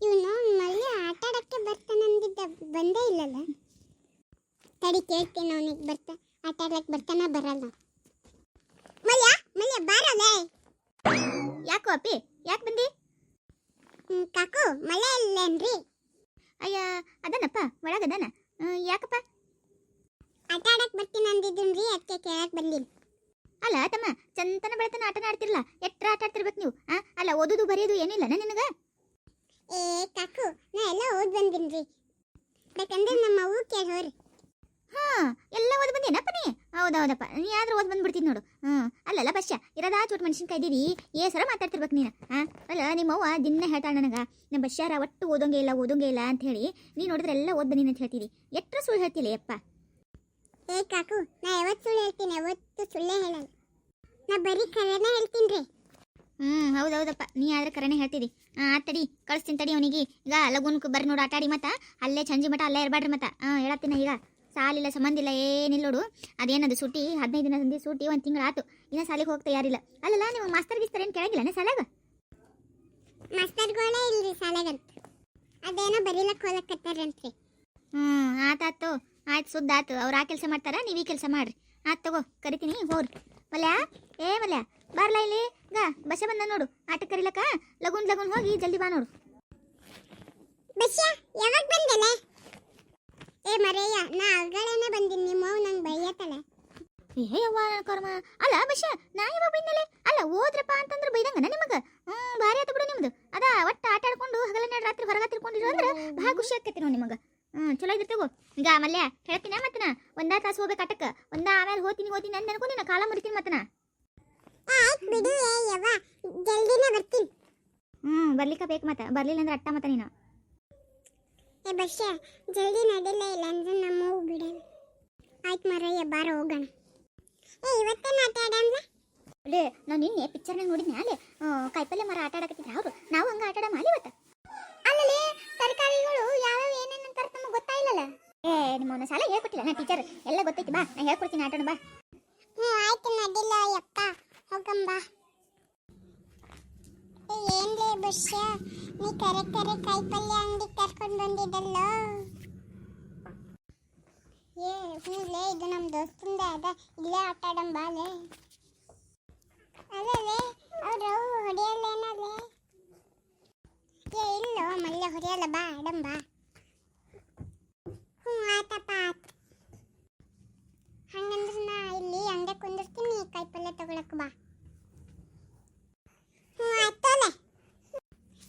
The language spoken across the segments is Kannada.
ಇವನು ಮಲ್ಲಿ ಆಟ ಆಡಕ್ಕೆ ಬರ್ತಾನಂದಿದ್ದ ಬಂದೇ ಇಲ್ಲಲ್ಲ? ತಡಿ ಕೇಳ್ತೀನಿ ಅವನಿಗೆ ಬರ್ತಾ ಆಟ ಆಡಕ್ಕೆ ಬರ್ತಾನ ಬರಲ್ಲ? ಮಲ್ಯ ಮಲ್ಯ ಬಾರಲೇ ಯಾಕೋ ಅಪ್ಪಿ ಯಾಕೆ ಬಂದಿ? ಕಾಕು ಮಳೆ ಇಲ್ಲೇನ್ರಿ? ಅಯ್ಯ ಅದನಪ್ಪ ಒಳಗದನ ಯಾಕಪ್ಪ? ಆಟ ಆಡಕ್ಕೆ ಬರ್ತೀನಿ ಅಂದಿದ್ದೀನ್ರಿ ಅದಕ್ಕೆ ಕೇಳಕ್ಕೆ ಬಂದಿಲ್ಲ. ಅಲ್ಲ ತಮ್ಮ ಚಂತನ ಬೆಳತನ ಆಟನ ಆಡ್ತಿರಲ್ಲ ಎಟ್ರ ಆಟ ಆಡ್ತಿರ್ಬೇಕು ನೀವು? ಅಲ್ಲ ಓದೋದು ಬರೆಯೋದು ಏನಿಲ್ಲ ನಿನಗ? ಏ ಕಾಕು ನಾ ಎಲ್ಲ ಓದ್ ಬಂದಿನ್ರಿ. ಬೇಕಂದ್ರೆ ನಮ್ಮ ಅವ್ವ ಕೇಳೋರಿ ಹಾ ಎಲ್ಲ ಓದ್ ಬಂದೇನಪ್ಪ ನೀ ಹೌದೌದಪ್ಪ ನೀ ಆದ್ರೂ ಓದ್ ಬಂದ್ಬಿಡ್ತೀನಿ ನೋಡು. ಹ್ಮ್ ಅಲ್ಲಲ್ಲ ಬಶ್ಯ ಇರದ ಚೋಟ್ ಮನುಷ್ಯನ ಇದೀರಿ ಏ ಸರ ಮಾತಾಡ್ತಿರ್ಬೇಕು ನೀನು ಹಾ? ಅಲ್ಲ ನಿಮ್ಮವ್ವ ದಿನ ಹೇಳ್ತಾಳ ನನಗೆ ನಮ್ಮ ಬಶ್ಯಾರ ಒಟ್ಟು ಓದೋಂಗೆ ಇಲ್ಲ ಓದೋಂಗೆ ಇಲ್ಲ ಅಂತ ಹೇಳಿ ನೀ ನೋಡಿದ್ರೆ ಎಲ್ಲ ಓದ್ ಬಂದೀನಿ ಅಂತ ಹೇಳ್ತೀರಿ ಎಟ್ರ ಸುಳ್ಳು ಹೇಳ್ತಿಲ್ಲ ಯಪ್ಪ? ಏ ಕಾಕು ನಾ ಯಾವತ್ತು ಸುಳ್ಳು ಹೇಳ್ತೀನಿ ಯಾವತ್ತು ಸುಳ್ಳೇ ಹೇಳಲ್ಲ. ನಾ ಬರೀ ಕರೆನೇ ಹೇಳ್ತೀನಿ ರೀ ಹ್ಮ್ ಹೌದೌದಪ್ಪ ನೀ ಆದ್ರೆ ಕರೆನೇ ಹೇಳ್ತಿದಿ. ಆ ತಡಿ ಕಳಿಸ್ತೀನಿ ತಡಿ ಅವನಿಗೆ. ಈಗ ಲಗುನ್ಕ್ ಬರ್ರಿ ನೋಡು ಆಟಾಡಿ ಮತ್ತ. ಅಲ್ಲೇ ಚಂಜಿ ಮಠ ಅಲ್ಲೇ ಇರಬೇಡ್ರಿ ಮತ್ತ. ಹಾಂ ಹೇಳತ್ತೀನಿ ಈಗ. ಸಾಲಿಲ್ಲ ಸಂಬಂಧ ಇಲ್ಲ ಏನಿಲ್ಲ ನೋಡು. ಅದೇನದು ಸೂಟಿ? ಹದಿನೈದು ದಿನ ಸಂದಿ ಸೂಟಿ ಒಂದು ತಿಂಗಳು ಆತು. ಇನ್ನ ಸಾಲಿಗೆ ಹೋಗ್ತಾ ಯಾರಿಲ್ಲ. ಅಲ್ಲಲ್ಲ ನೀವು ಮಾಸ್ತರ್ ಗಿಸ್ತರ್ ಏನು ಕೇಳಂಗಿಲ್ಲ ಸಾಲಾಗ ಮಾಸ್ತರ್ಗಳೇ ಇಲ್ರಿ ಸಾಲಾಗಂತ ಅದೇನೋ ಬರೀಲಕ್ ಹೋಲಕತ್ತಾರಂತ್ರಿ ಹ್ಞೂ ಆತಾತು ಆಯ್ತು ಸುದ್ದ ಆತು. ಅವ್ರು ಆ ಕೆಲಸ ಮಾಡ್ತಾರ ನೀವು ಈ ಕೆಲಸ ಮಾಡ್ರಿ. ಆತ್ ತಗೋ ಕರಿತೀನಿ ಹೋಗ್ರಿ. ಮಲ್ಯ? ಏ ಮಲ್ಯ ಬರ್ಲಾ ಇಲ್ಲಿ? ಗಾ ಬಸ ಬಂದ ನೋಡು. ಆಟ ಕರಿಲಕ್ಕ? ಲಗುನ್ ಲಗುನ್ ಹೋಗಿ ಜಲ್ದಿ ಬಾ ನೋಡು. ಬಸ್ಯಾ ಯಾವಾಗ ಬಂದಲೆ? ಏ ಮರೆಯ ನಾ ಅಗಳೇನೆ ಬಂದಿನಿ ನಿಮ್ಮ ಅವ್ವ ನಂಗೆ ಬೈಯತ್ತಲೆ. ಏ ಯವ್ವ ಕರ್ಮ. ಅಲ್ಲ ಬಶ ನಾ ಯಾವಾಗ ಬೈನಲೆ ಅಲ್ಲ ಓದ್ರಪ್ಪ ಅಂತಂದ್ರೆ ಬೈದಂಗನ ನಿಮಗ? ಹ್ಮ್ ಭಾರಿ ಆಯ್ತು ಬಿಡು ನಿಮ್ದು. ಅದ ಒಟ್ಟ ಆಟ ಆಡ್ಕೊಂಡು ಹಗಲನ್ನ ರಾತ್ರಿ ಹೊರಗ ತಿರ್ಕೊಂಡಿರೋ ಅಂದ್ರೆ ಭಾಳ ಖುಷಿ ಆಕೈತಿ ನೋಡಿ ನಿಮಗ. ಹ್ಮ್ ಚಲೋ ಇದ್ರೆ ತಗೋ. ಈಗ ಮಲ್ಯ ಹೇಳ್ತೀನಿ ಮತ್ತನ? ಒಂದಾ ತಾಸು ಹೋಗ್ಬೇಕು ಆಟಕ್ಕ. ಒಂದ ಆಮೇಲೆ ಹೋತೀನಿ ಹೋತೀನಿ ಅಂತ ಅನ್ಕೊಂಡು ನಾ ಕಾಲ ಮುರಿತೀನಿ ಮತ್ತನ? ಬಿಡು ಏ ಯವ್ವ ಜಲ್ದಿನೇ ಬರ್ತೀನಿ. ಹ್ಮ್ ಬರ್ಲಿಕ್ಕೆ ಬೇಕು ಮತ್ತೆ. ಬರ್ಲಿಲ್ಲ ಅಂದ್ರೆ ಅಟ್ಟ ಮತ್ತ ನೀನು. ಏ ಬಶ್ಯ ಜಲ್ದಿ ನಡಿಲ್ಲ ಇಲ್ಲ ಅಂದ್ರೆ ನಮ್ಮ ಅವ್ವ ಬಿಡಲ್ಲ. ಆಯ್ತು ಮರಯ್ಯ ಬಾರ ಹೋಗೋಣ. ಏ ಇವತ್ತೇನು ಮಾತಾಡಂದ್ರೆ ಅಲ್ಲೇ ನಾನು ನಿನ್ನೆ ಪಿಕ್ಚರ್ನಾಗ ನೋಡಿದ್ನ. ಅಲ್ಲೇ ಕಾಯಿಪಲ್ಲೆ ಮರ ಆಟ ಆಡಕತ್ತಿದ್ರು ಅವರು ನಾವು ಹಂಗೆ ಆಟ ಆಡ ಮಾಲಿ ಇವತ್ತ. ಅಲ್ಲಲ್ಲಿ ತರಕಾರಿಗಳು ಯಾವ್ಯಾವ ಏನೇನು ಅಂತ ನಮಗೆ ಗೊತ್ತಾಯಿಲ್ಲಲ್ಲ ಏ ನಿಮ್ಮ ಸಾಲ ಹೇಳ್ಕೊಟ್ಟಿಲ್ಲ. ನಾ ಟೀಚರ್ ಎಲ್ಲ ಗೊತ್ತೈತಿ. ಬಾ ನಾ ಹೇಳ್ಕೊಡ್ತೀನಿ ಆಟಾಡ ಬಾ ಹ್ಞೂ ಆಯ್ತು ನಡಿಲ್ಲ ಯಪ್ಪ ಹೋಗಂಬ ಏನ್ಲೇ ಬಸ್ಯ ನೀ ಕರೆ ಕರೆ ಕಾಯಿಪಲ್ಯ ಅಂಗಡಿ ಕರ್ಕೊಂಡು ಬಂದಿದ್ದಲ್ಲ? ಏ ಹೂಲೇ ಇದು ನಮ್ಮ ದೋಸ್ತಿಂದ ಅದ. ಇಲ್ಲೇ ಆಟ ಆಡಂಬಾಲೆ ಅಲ್ಲಲೇ ಅವರು ಹೊಡೆಯಲ್ಲೇನಲ್ಲೇ ಏ, ಇಲ್ಲೋ, ಮಲ್ಲೆ ಹೊಡೆಯಲ್ಲ ಬಾ ಆಡಂಬ ಹ್ಞೂ ಆತಪ್ಪ ಆತು ಹಂಗಂದ್ರೆ ನಾ ಇಲ್ಲಿ ಅಂಗಡಿ ಕುಂದಿರ್ತೀನಿ, ಕಾಯಿಪಲ್ಯ ತಗೊಳಕ್ ಬಾ ಹ್ಞೂ ಆಯ್ತೋಲೆ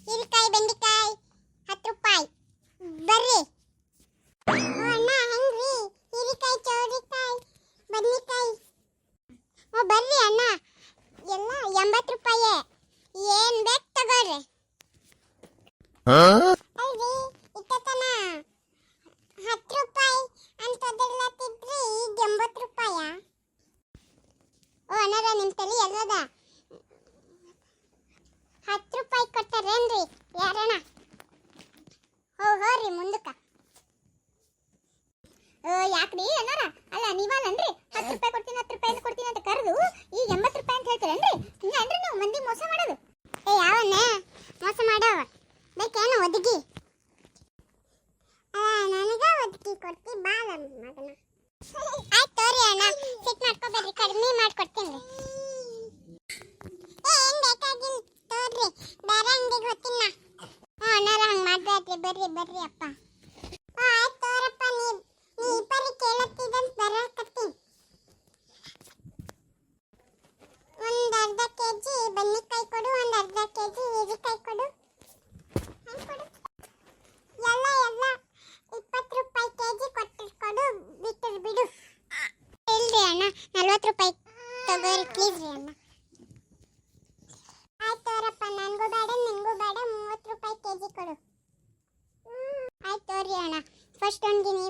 ಹೀರೆಕಾಯಿ ಬೆಂಡೆಕಾಯಿ ಹತ್ತು ರೂಪಾಯಿ ಬರ್ರಿ. ಅಣ್ಣ ಹೆಂಗ್ರಿ? ಹೀರೆಕಾಯಿ ಚೌಳಿಕಾಯಿ ಬದ್ನಿಕಾಯಿ. ಓ ಬರ್ರಿ ಅಣ್ಣ. ಎಲ್ಲ ಎಂಬತ್ತು ರೂಪಾಯಿ. ಏನು ಬೇಕು ತಗೋರಿ ಅಲ್ರಿ ಇಟ್ಟತನ. ಹತ್ತು ರೂಪಾಯಿ ಅಂತದೆಲ್ಲತ್ತಿದ್ರಿ ಈಗ ಎಂಬತ್ತು ರೂಪಾಯ? ಓ ಅಣ್ಣರ ನಿಮ್ಮ ತಲೆ ಎಲ್ಲದ ಹತ್ತು ರೂಪಾಯಿ ಕೊಡ್ತಾರೇನ್ರಿ ಯಾರಣ್ಣ ಹೋರಿ ಮುಂದಕ್ಕ. ಯಾಕ್ರಿ? ಅಣ್ಣಾರ? ಅಲ್ಲ ನೀವಲ್ಲನ್ರಿ ಹತ್ತು ರೂಪಾಯಿ ಕೊಡ್ತೀನಿ, ಹತ್ತು ರೂಪಾಯಿ ಕೊಡ್ತೀನಿ ಅಂತ ಕರೆದು ಈಗ ಎಂಬತ್ತು ರೂಪಾಯಿ ಅಂತ ಹೇಳ್ತೀರೇನ್ರಿ? ಅಂದ್ರೆ ನೀವು ಮಂದಿ ಮೋಸ ಮಾಡೋದು. ಏ ಯಾವನ್ನ ಮೋಸ ಮಾಡವ. ಬೇಕೇನು ಒದಗಿ? ನನಗ ಒದಗಿ ಕೊಡ್ತಿ ಬಾಲ ಮಗನ ಆಯ್ತು ತೋರಿ ಅಣ್ಣ ಸಿಟ್ ಮಾಡ್ಕೋಬೇಡ್ರಿ ಕಡಿಮೆ ಮಾಡ್ಕೊಡ್ತೀನಿ ಏ ಏನ್ ಬೇಕಾಗಿಲ್ಲ ತೋರ್ರಿ ಬೇರೆ ಅಂಗಡಿಗೆ ಹೋಗ್ತೀನಿ ನಾ ಹ್ಞೂ ಅಣ್ಣಾರ ಹಂಗೆ ಮಾಡ್ಬೇಡ್ರಿ ಬರ್ರಿ ಅಪ್ಪ. ಆಯ್ತು ತೋರಪ್ಪ ನೀ ನೀ ಇಬ್ಬರಿ ಕೇಳತ್ತಿದಂತ ಬರಕತ್ತೀನಿ. ಒಂದು ಅರ್ಧ ಕೆ ಜಿ ಬನ್ನಿಕಾಯಿ ಕೊಡು, ಒಂದು ಅರ್ಧ ಕೆ ಜಿ ಹೀರೆಕಾಯಿ ಕೊಡು ಕೊಡು. ಎಲ್ಲ ಎಲ್ಲ ಇಪ್ಪತ್ತು ರೂಪಾಯಿ ಕೆ ಜಿ ಕೊಟ್ಟು ಬಿಡು. ಇಲ್ರಿ ಅಣ್ಣ, ನಲ್ವತ್ತು ರೂಪಾಯಿ ತಗೋರಿ, ಪ್ಲೀಸ್ ರೀ ಅಣ್ಣ. ಮೂವತ್ತು